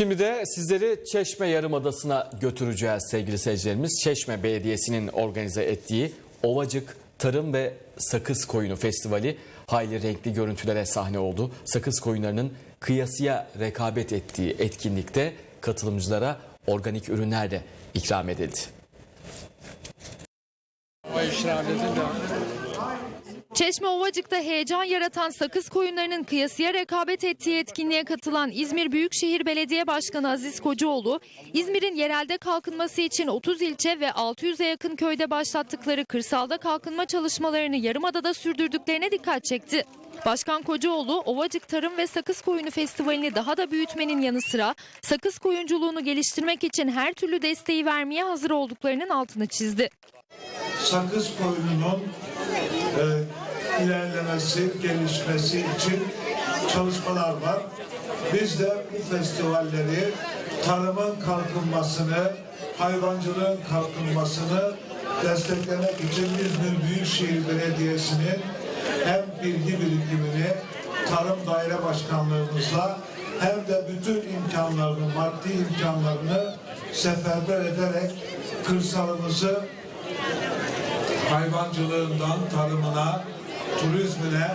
Şimdi de sizleri Çeşme Yarımadası'na götüreceğiz sevgili seyircilerimiz. Çeşme Belediyesi'nin organize ettiği Ovacık Tarım ve Sakız Koyunu Festivali hayli renkli görüntülere sahne oldu. Sakız koyunlarının kıyasıya rekabet ettiği etkinlikte katılımcılara organik ürünler de ikram edildi. Çeşme Ovacık'ta heyecan yaratan sakız koyunlarının kıyasıya rekabet ettiği etkinliğe katılan İzmir Büyükşehir Belediye Başkanı Aziz Kocaoğlu, İzmir'in yerelde kalkınması için 30 ilçe ve 600'e yakın köyde başlattıkları kırsalda kalkınma çalışmalarını Yarımada'da sürdürdüklerine dikkat çekti. Başkan Kocaoğlu, Ovacık Tarım ve Sakız Koyunu Festivali'ni daha da büyütmenin yanı sıra sakız koyunculuğunu geliştirmek için her türlü desteği vermeye hazır olduklarının altını çizdi. sakız koyununun e, ilerlemesi, gelişmesi için çalışmalar var. biz de bu festivalleri tarımın kalkınmasını, hayvancılığın kalkınmasını desteklemek için İzmir Büyükşehir Belediyesi'nin hem bilgi birikimini Tarım Daire Başkanlığımızla hem de bütün imkanlarını, maddi imkanlarını seferber ederek kırsalımızı hayvancılığından tarımına, turizmine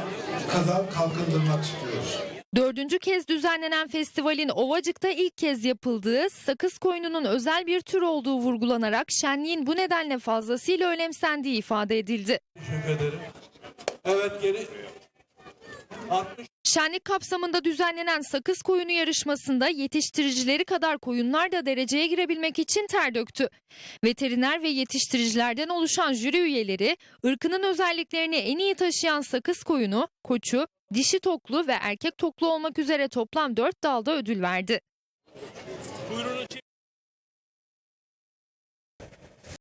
kadar kalkındırmak istiyoruz. Dördüncü kez düzenlenen festivalin Ovacık'ta ilk kez yapıldığı sakız koyununun özel bir tür olduğu vurgulanarak şenliğin bu nedenle fazlasıyla önemsendiği ifade edildi. Teşekkür ederim. Evet geri 60 Şenlik kapsamında düzenlenen sakız koyunu yarışmasında yetiştiricileri kadar koyunlar da dereceye girebilmek için ter döktü. Veteriner ve yetiştiricilerden oluşan jüri üyeleri ırkının özelliklerini en iyi taşıyan sakız koyunu, koçu, dişi toklu ve erkek toklu olmak üzere toplam 4 dalda ödül verdi. buyurun